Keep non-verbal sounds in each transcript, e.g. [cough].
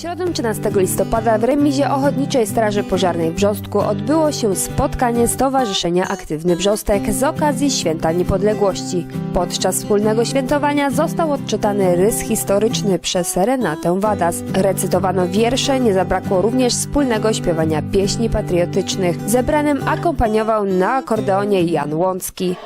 środę 13 listopada w remizie Ochotniczej Straży Pożarnej w Brzostku odbyło się spotkanie Stowarzyszenia Aktywny Brzostek z okazji Święta Niepodległości. Podczas wspólnego świętowania został odczytany rys historyczny przez Renatę Wadas. Recytowano wiersze, nie zabrakło również wspólnego śpiewania pieśni patriotycznych. Zebranym akompaniował na akordeonie Jan Łącki.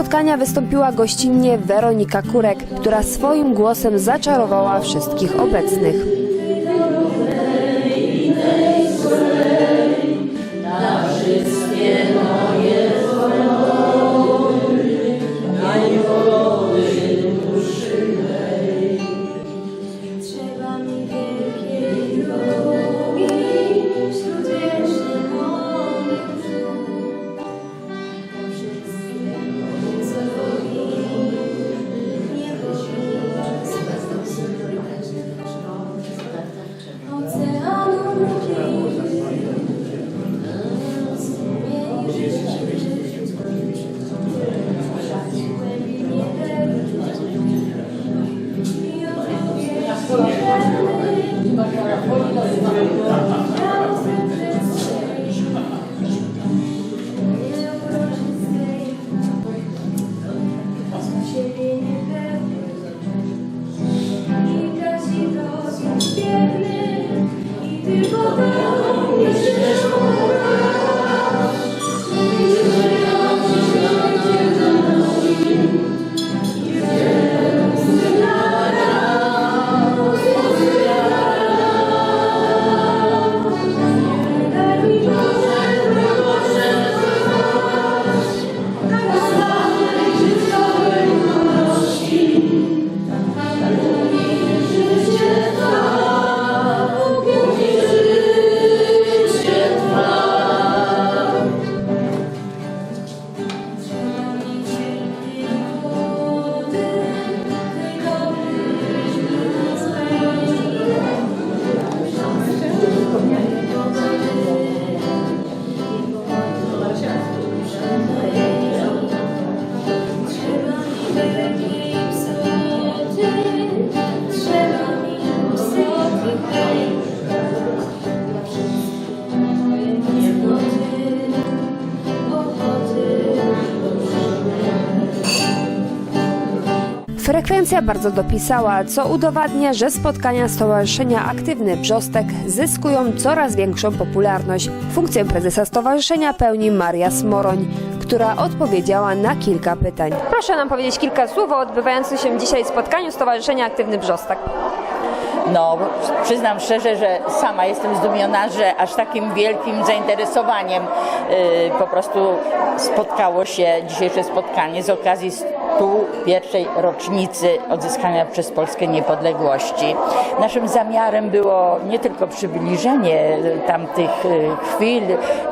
Spotkania wystąpiła gościnnie Weronika Kurek, która swoim głosem zaczarowała wszystkich obecnych. Frekwencja bardzo dopisała, co udowadnia, że spotkania Stowarzyszenia Aktywny Brzostek zyskują coraz większą popularność. Funkcję prezesa stowarzyszenia pełni Maria Smoroń, która odpowiedziała na kilka pytań. Proszę nam powiedzieć kilka słów o odbywającym się dzisiaj spotkaniu Stowarzyszenia Aktywny Brzostek. No, przyznam szczerze, że sama jestem zdumiona, że aż takim wielkim zainteresowaniem y, po prostu spotkało się dzisiejsze spotkanie z okazji 101 rocznicy odzyskania przez Polskę niepodległości. Naszym zamiarem było nie tylko przybliżenie tamtych e, chwil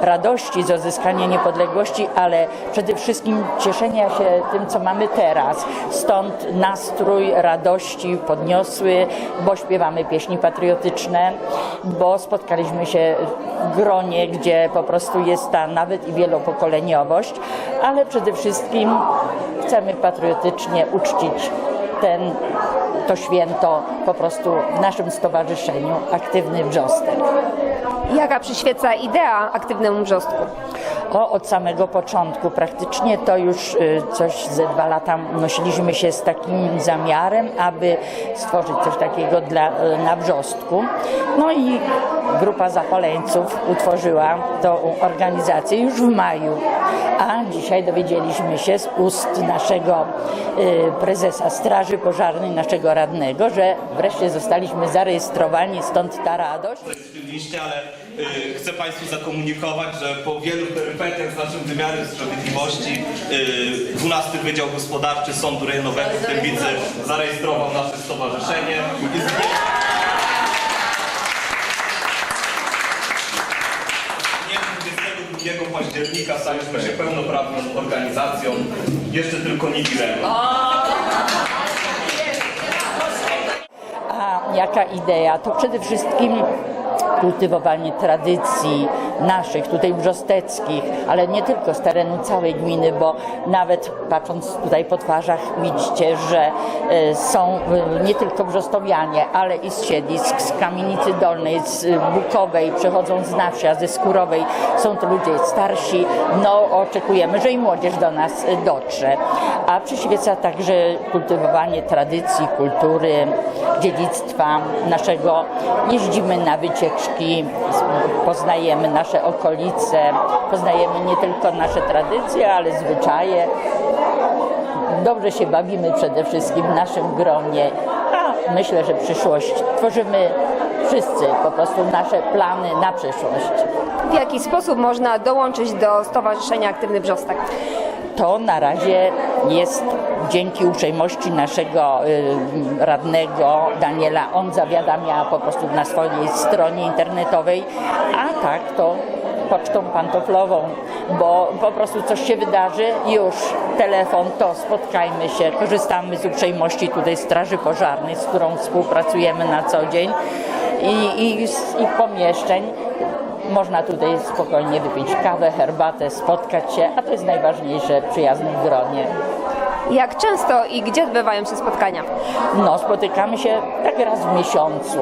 radości z odzyskania niepodległości, ale przede wszystkim cieszenia się tym, co mamy teraz. Stąd nastrój radości podniosły, bo śpiewamy pieśni patriotyczne, bo spotkaliśmy się w gronie, gdzie po prostu jest ta nawet i wielopokoleniowość, ale przede wszystkim chcemy patriotycznie uczcić ten, to święto po prostu w naszym stowarzyszeniu Aktywny Brzostek. Jaka przyświeca idea aktywnemu wrzostku? O, od samego początku. Praktycznie to już y, coś ze dwa lata nosiliśmy się z takim zamiarem, aby stworzyć coś takiego dla, y, na Brzostku. No i grupa zapaleńców utworzyła tą organizację już w maju. A dzisiaj dowiedzieliśmy się z ust naszego y, prezesa Straży Pożarnej, naszego radnego, że wreszcie zostaliśmy zarejestrowani, stąd ta radość. Ale y, chcę Państwu zakomunikować, że po wielu perypetiach z naszym wymiarem sprawiedliwości y, 12 Wydział Gospodarczy Sądu Rejonowego w Dębicy zarejestrował nasze stowarzyszenie. I z dniem- z dniem 22 października staliśmy się pełnoprawną organizacją. Jeszcze tylko nie wirem. A jaka idea? To przede wszystkim kultywowanie tradycji naszych, tutaj brzosteckich, ale nie tylko z terenu całej gminy, bo nawet patrząc tutaj po twarzach widzicie, że e, są e, nie tylko brzostowianie, ale i z siedlisk, z Kamienicy Dolnej, z e, Bukowej, przechodzą z Nawsia, ze Skórowej. Są to ludzie starsi. No oczekujemy, że i młodzież do nas dotrze. A przyświeca także kultywowanie tradycji, kultury, dziedzictwa naszego. Jeździmy na wycieczki, poznajemy nasze okolice, poznajemy nie tylko nasze tradycje, ale zwyczaje. Dobrze się bawimy przede wszystkim w naszym gronie, a myślę, że przyszłość tworzymy wszyscy, po prostu nasze plany na przyszłość. W jaki sposób można dołączyć do Stowarzyszenia Aktywny Wrzostek? To na razie jest dzięki uprzejmości naszego y, radnego Daniela. On zawiadamia po prostu na swojej stronie internetowej, a tak to pocztą pantoflową, bo po prostu coś się wydarzy, już telefon, to spotkajmy się, korzystamy z uprzejmości tutaj Straży Pożarnej, z którą współpracujemy na co dzień i, i z ich pomieszczeń. Można tutaj spokojnie wypić kawę, herbatę, spotkać się, a to jest najważniejsze przyjaznym gronie. Jak często i gdzie odbywają się spotkania? No, spotykamy się tak raz w miesiącu,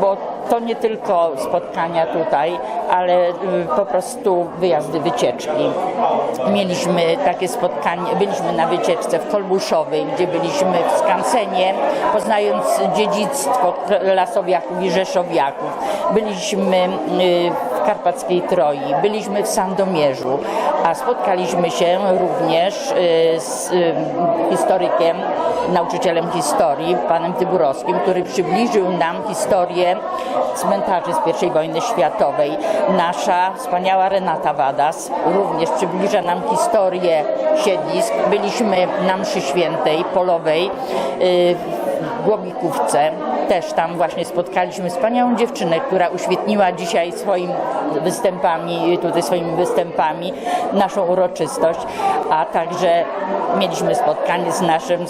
bo to nie tylko spotkania tutaj, ale y, po prostu wyjazdy, wycieczki. Mieliśmy takie spotkanie, byliśmy na wycieczce w Kolbuszowej, gdzie byliśmy w Skansenie, poznając dziedzictwo Lasowiaków i Rzeszowiaków. Byliśmy y, w Karpackiej Troi, byliśmy w Sandomierzu, a spotkaliśmy się również y, z y, historykiem, nauczycielem historii, panem Tyburowskim, który przybliżył nam historię cmentarzy z I wojny światowej. Nasza wspaniała Renata Wadas również przybliża nam historię siedlisk. Byliśmy na mszy świętej, polowej w Głobikówce. Też tam właśnie spotkaliśmy wspaniałą dziewczynę, która uświetniła dzisiaj swoim występami, tutaj swoimi występami naszą uroczystość, a także mieliśmy spotkanie z naszym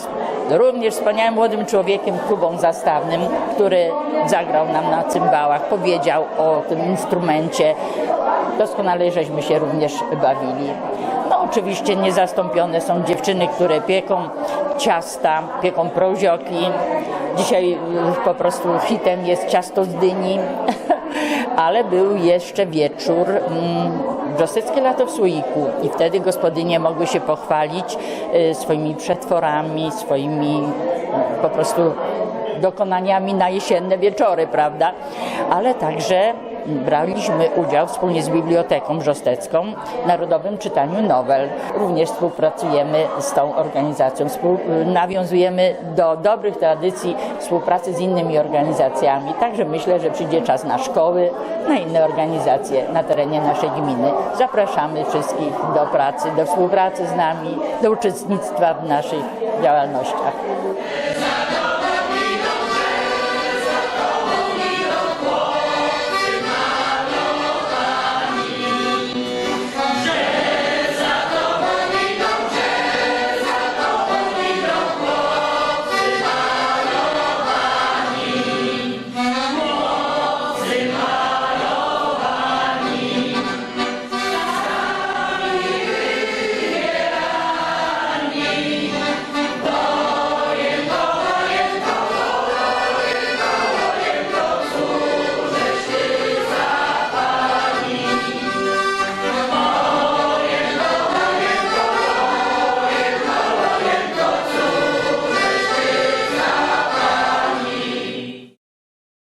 również wspaniałym młodym człowiekiem, Kubą Zastawnym, który zagrał nam na cymbałach, powiedział o tym instrumencie. Doskonale żeśmy się również bawili. No oczywiście niezastąpione są dziewczyny, które pieką ciasta, pieką prozioki. Dzisiaj y, po prostu hitem jest ciasto z dyni, [laughs] ale był jeszcze wieczór mm, Wrzoseckie lato w słoiku i wtedy gospodynie mogły się pochwalić y, swoimi przetworami, swoimi mm, po prostu dokonaniami na jesienne wieczory, prawda? Ale także braliśmy udział wspólnie z Biblioteką Brzostecką w Narodowym Czytaniu Nowel. Również współpracujemy z tą organizacją, nawiązujemy do dobrych tradycji współpracy z innymi organizacjami. Także myślę, że przyjdzie czas na szkoły, na inne organizacje na terenie naszej gminy. Zapraszamy wszystkich do pracy, do współpracy z nami, do uczestnictwa w naszych działalnościach.